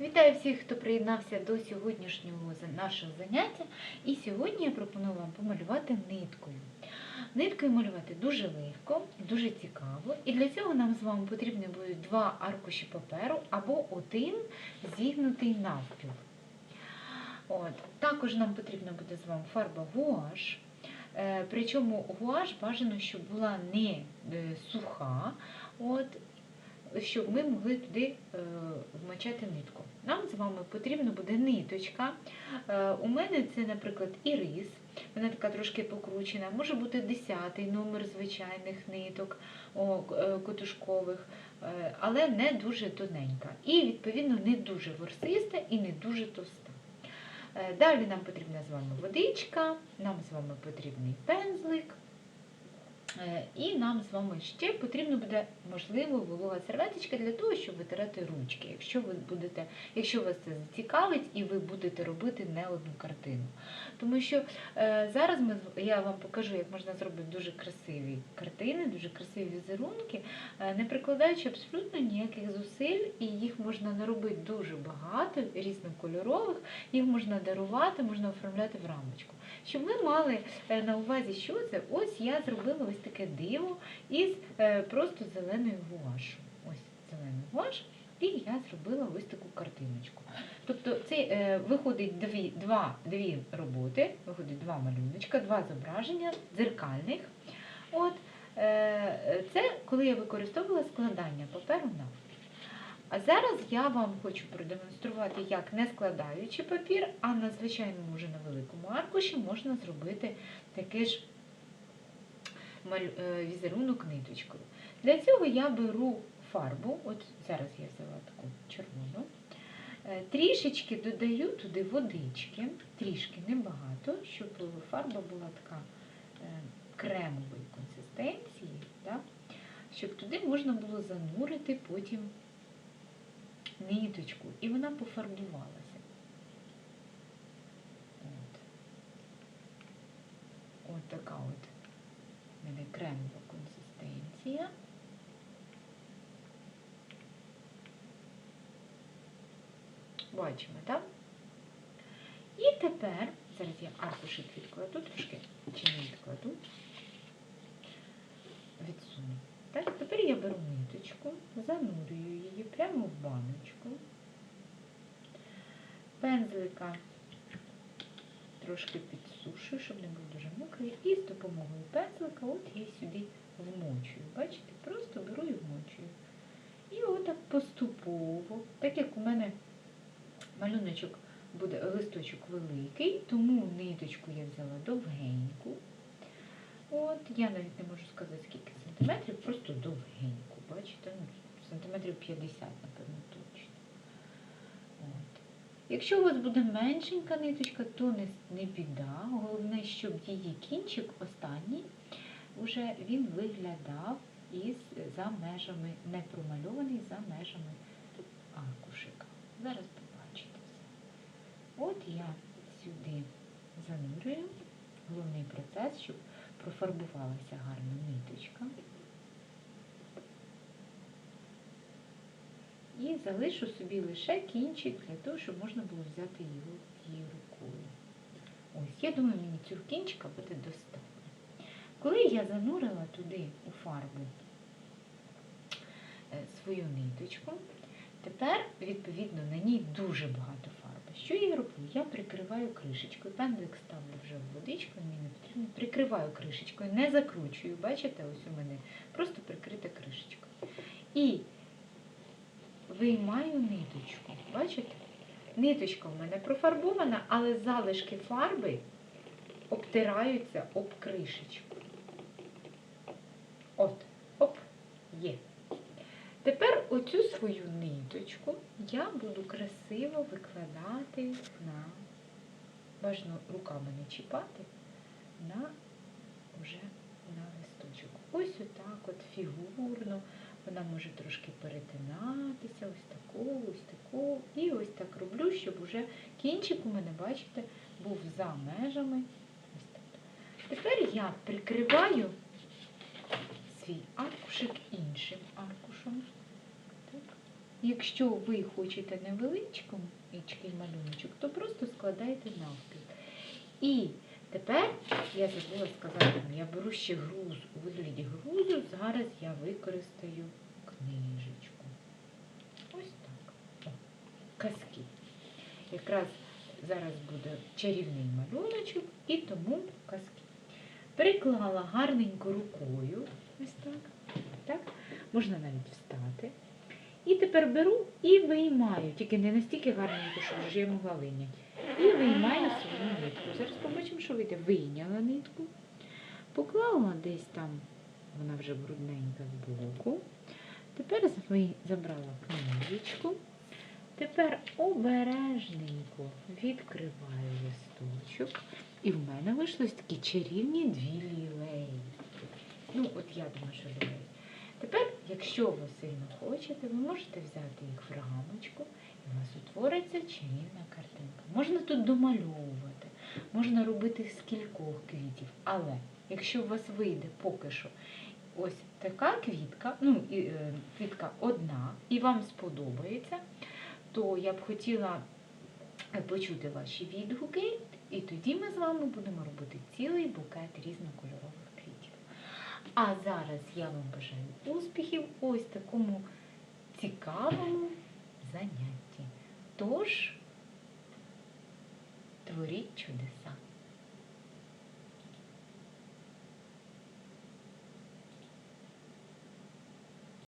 Вітаю всіх, хто приєднався до сьогоднішнього нашого заняття. І сьогодні я пропоную вам помалювати ниткою. Ниткою малювати дуже легко, дуже цікаво. І для цього нам з вами потрібні будуть два аркуші паперу або один зігнутий навпіл. От. Також нам потрібна буде з вами фарба гуаш. Е, Причому гуаш бажано, щоб була не е, суха, от, щоб ми могли туди е, вмочати нитку. Нам з вами потрібна буде ниточка. Е, У мене це, наприклад, ірис. Вона така трошки покручена. Може бути 10 номер звичайних ниток е, котушкових, але не дуже тоненька. І, відповідно, не дуже ворсиста і не дуже товста. Далі нам потрібна з вами водичка, нам з вами потрібний пензлик. Е, І нам з вами ще потрібно буде, можливо, волога серветочка для того, щоб витирати ручки, якщо ви будете, якщо вас це зацікавить і ви будете робити не одну картину. Тому що е, зараз ми, я вам покажу, як можна зробити дуже красиві картини, дуже красиві візерунки, е, не прикладаючи абсолютно ніяких зусиль, і їх можна наробити дуже багато, різнокольорових, їх можна дарувати, можна оформляти в рамочку. Щоб ви мали е, на увазі, що це, ось я зробила ось таке диво із е, просто зеленою гуашу. Ось зелений гуаш, і я зробила ось таку картиночку. Тобто це е, виходить дві, два, дві роботи, виходить два малюночка, два зображення дзеркальних. От, е, це коли я використовувала складання паперу на. А зараз я вам хочу продемонструвати, як не складаючи папір, а на звичайному вже на великому аркуші можна зробити такий ж візерунок ниточкою. Для цього я беру фарбу, от зараз я взяла таку червону, е, трішечки додаю туди водички, трішки небагато, щоб фарба була така е, кремової консистенції, щоб туди можна було занурити потім ниточку, і вона пофарбувалася. От. Така от кремова консистенція. Бачимо, так? І тепер, зараз я аркушик відкладу трошки, чи не відкладу, відсуну. Так, тепер я беру ниточку, занурюю її прямо в баночку. Пензлика трошки підсушую, щоб не був дуже мокрий. І з допомогою пензлика от я сюди вмочую. Бачите, просто беру і вмочую. І отак поступово, так як у мене малюночок буде листочок великий, тому ниточку я взяла довгеньку. От, я навіть не можу сказати, скільки сантиметрів, просто довгеньку, бачите, ну, сантиметрів 50, напевно, точно. Якщо у вас буде меншенька ниточка, то не, не біда. Головне, щоб її кінчик останній, уже він виглядав із за межами, не промальований за межами аркушика. Зараз побачите все. От я сюди занурюю. Головний процес, щоб профарбувалася гарно ниточка. І залишу собі лише кінчик для того, щоб можна було взяти його тією рукою. Ось, я думаю, мені цього кінчика буде достатньо. Коли я занурила туди у фарбу е, свою ниточку, тепер, відповідно, на ній дуже багато фарби. Що я роблю? Я прикриваю кришечкою. Пензлик ставлю вже в водичку, мені не потрібно. Прикриваю кришечкою, не закручую. Бачите, ось у мене просто прикрита кришечка. І виймаю ниточку. Бачите? Ниточка в мене профарбована, але залишки фарби обтираються об кришечку. От, оп, є. Тепер оцю свою ниточку я буду красиво викладати на, бажано руками не чіпати, на вже на листочок. Ось отак от фігурно. Вона може трошки перетинатися, ось таку, ось таку. І ось так роблю, щоб уже кінчик у мене, бачите, був за межами. Ось так. Тепер я прикриваю свій аркушик іншим аркушем. Так. Якщо ви хочете невеличкий малюночок, то просто складайте навпіл. І тепер я забула сказати, вам, я беру ще груз у вигляді грузу. Зараз я використаю книжечку. Ось так. О, казки. Якраз зараз буде чарівний малюночок і тому казки. Приклала гарненько рукою. Ось так. так. Можна навіть встати. І тепер беру і виймаю, тільки не настільки гарненько, щоб вже я могла вийняти. І виймаю свою нитку. Зараз побачимо, що вийде. Вийняла нитку, поклала десь там, вона вже брудненька збоку. Тепер забрала книжечку. Тепер обережненько відкриваю листочок. І в мене вийшли такі чарівні дві лілеї. Ну, от я думаю, що лілеї. Тепер, якщо ви сильно хочете, ви можете взяти їх в рамочку, і у вас утвориться чарівна картинка. Можна тут домальовувати, можна робити з кількох квітів, але якщо у вас вийде поки що ось така квітка, ну е, квітка одна, і вам сподобається, то я б хотіла е, почути ваші відгуки, і тоді ми з вами будемо робити цілий букет різнокольорових. А зараз я вам бажаю успіхів ось такому цікавому занятті. Тож, творіть чудеса.